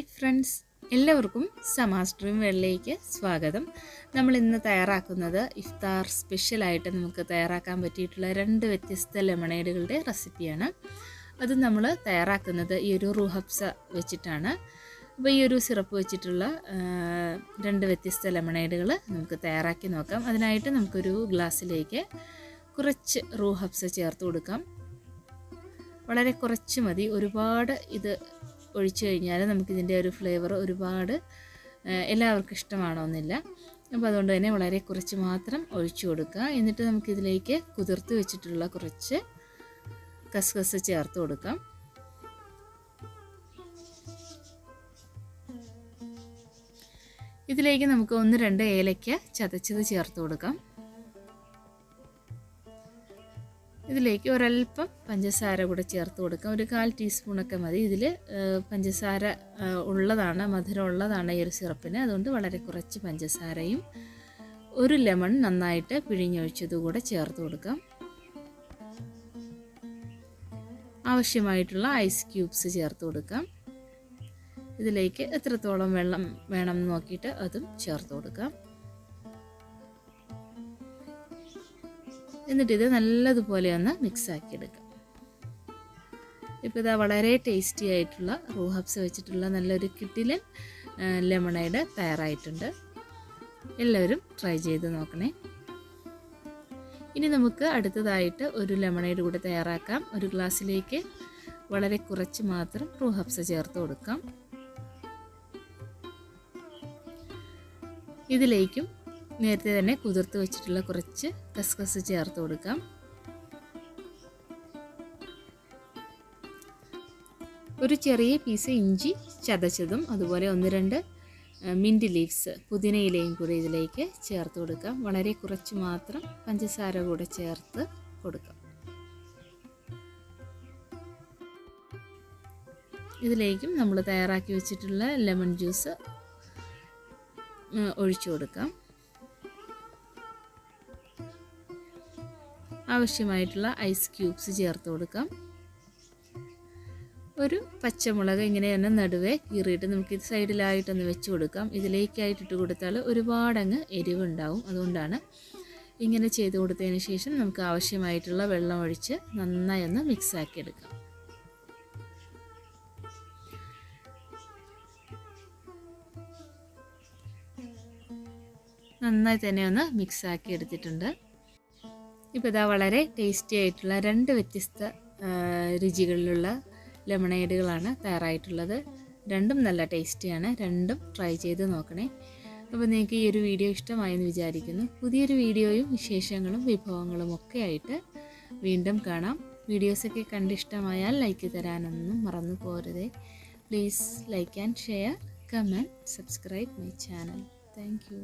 Friends. എല്ലാവർക്കും സമാസ്ട്രീം വേളിലേക്ക് സ്വാഗതം. നമ്മൾ ഇന്ന് തയ്യാറാക്കുന്നത് ഇഫ്താർ സ്പെഷ്യലായിട്ട് നമുക്ക് തയ്യാറാക്കാൻ പറ്റിയിട്ടുള്ള രണ്ട് വ്യത്യസ്ത ലെമണേഡുകളുടെ റെസിപ്പിയാണ്. അത് നമ്മൾ തയ്യാറാക്കുന്നത് ഈ ഒരു റുഹബ്സ വെച്ചിട്ടാണ്. അപ്പോൾ ഈ ഒരു സിറപ്പ് വെച്ചിട്ടുള്ള രണ്ട് വ്യത്യസ്ത ലെമണേഡുകൾ നമുക്ക് തയ്യാറാക്കി നോക്കാം. അതിനായിട്ട് നമുക്കൊരു ഗ്ലാസ്സിലേക്ക് കുറച്ച് റൂഹബ്സ ചേർത്ത് കൊടുക്കാം. വളരെ കുറച്ച് മതി. ഒരുപാട് ഇത് ഒഴിച്ചു കഴിഞ്ഞാൽ നമുക്കിതിന്റെ ഒരു ഫ്ലേവർ ഒരുപാട് എല്ലാവർക്കും ഇഷ്ടമാണോന്നില്ല. അപ്പോൾ അതുകൊണ്ട് തന്നെ വളരെ കുറച്ച് മാത്രം ഒഴിച്ചു കൊടുക്കുക. എന്നിട്ട് നമുക്കിതിലേക്ക് കുതിർത്ത് വെച്ചിട്ടുള്ള കുറച്ച് കസ്കസ് ചേർത്ത് കൊടുക്കാം. ഇതിലേക്ക് നമുക്ക് ഒന്ന് രണ്ട് ഏലയ്ക്ക ചതച്ചത് ചേർത്ത് കൊടുക്കാം. ഇതിലേക്ക് ഒരല്പം പഞ്ചസാര കൂടെ ചേർത്ത് കൊടുക്കാം. ഒരു കാൽ ടീസ്പൂണൊക്കെ മതി. ഇതിൽ പഞ്ചസാര ഉള്ളതാണ് മധുരം ഉള്ളതാണ് ഈ ഒരു സിറപ്പിന്. അതുകൊണ്ട് വളരെ കുറച്ച് പഞ്ചസാരയും ഒരു ലെമൺ നന്നായിട്ട് പിഴിഞ്ഞൊഴിച്ചത് കൂടെ ചേർത്ത് കൊടുക്കാം. ആവശ്യമായിട്ടുള്ള ഐസ് ക്യൂബ്സ് ചേർത്ത് കൊടുക്കാം. ഇതിലേക്ക് എത്രത്തോളം വെള്ളം വേണം നോക്കിയിട്ട് അതും ചേർത്ത് കൊടുക്കാം. എന്നിട്ട് ഇത് നല്ലതുപോലെ ഒന്ന് മിക്സ് ആക്കി എടുക്കാം ഇപ്പോൾ ഇതാ വളരെ ടേസ്റ്റി ആയിട്ടുള്ള റൂഹബ്സ് വെച്ചിട്ടുള്ള നല്ലൊരു കിട്ടിലൻ ലെമണൈഡ് തയ്യാറായിട്ടുണ്ട്. എല്ലാവരും ട്രൈ ചെയ്ത് നോക്കണേ. ഇനി നമുക്ക് അടുത്തതായിട്ട് ഒരു ലെമണൈഡ് കൂടെ തയ്യാറാക്കാം. ഒരു ഗ്ലാസ്സിലേക്ക് വളരെ കുറച്ച് മാത്രം റൂഹബ്സ് ചേർത്ത് കൊടുക്കാം. ഇതിലേക്കും നേരത്തെ തന്നെ കുതിർത്ത് വെച്ചിട്ടുള്ള കുറച്ച് കസ്കസ് ചേർത്ത് കൊടുക്കാം. ഒരു ചെറിയ പീസ് ഇഞ്ചി ചതച്ചതും അതുപോലെ ഒന്ന് രണ്ട് മിന്റ് ലീവ്സ് പുതിനയിലയും കൂടി ഇതിലേക്ക് ചേർത്ത് കൊടുക്കാം. വളരെ കുറച്ച് മാത്രം പഞ്ചസാര കൂടെ ചേർത്ത് കൊടുക്കാം. ഇതിലേക്കും നമ്മൾ തയ്യാറാക്കി വെച്ചിട്ടുള്ള ലെമൺ ജ്യൂസ് ഒഴിച്ചു കൊടുക്കാം. ആവശ്യമായിട്ടുള്ള ഐസ് ക്യൂബ്സ് ചേർത്ത് കൊടുക്കാം. ഒരു പച്ചമുളക് ഇങ്ങനെ തന്നെ നടുവേ കീറിയിട്ട് നമുക്ക് ഇത് സൈഡിലായിട്ടൊന്ന് വെച്ച് കൊടുക്കാം. ഇതിലേക്കായിട്ടിട്ട് കൊടുത്താൽ ഒരുപാടങ്ങ് എരിവുണ്ടാവും. അതുകൊണ്ടാണ് ഇങ്ങനെ ചെയ്ത് കൊടുത്തതിന് ശേഷം നമുക്ക് ആവശ്യമായിട്ടുള്ള വെള്ളം ഒഴിച്ച് നന്നായി ഒന്ന് മിക്സാക്കി എടുക്കാം. നന്നായി തന്നെ ഒന്ന് മിക്സാക്കി എടുത്തിട്ടുണ്ട്. ഇപ്പോൾ ഇതാ വളരെ ടേസ്റ്റി ആയിട്ടുള്ള രണ്ട് വ്യത്യസ്ത രുചികളിലുള്ള ലെമണേഡുകളാണ് തയ്യാറായിട്ടുള്ളത്. രണ്ടും നല്ല ടേസ്റ്റിയാണ് രണ്ടും ട്രൈ ചെയ്ത് നോക്കണേ. അപ്പോൾ നിങ്ങൾക്ക് ഈ ഒരു വീഡിയോ ഇഷ്ടമായെന്ന് വിചാരിക്കുന്നു. പുതിയൊരു വീഡിയോയും വിശേഷങ്ങളും വിഭവങ്ങളും ഒക്കെ ആയിട്ട് വീണ്ടും കാണാം. വീഡിയോസൊക്കെ കണ്ടിഷ്ടമായാൽ ലൈക്ക് തരാനൊന്നും മറന്നു പോരുതേ please like and share comment subscribe my channel thank you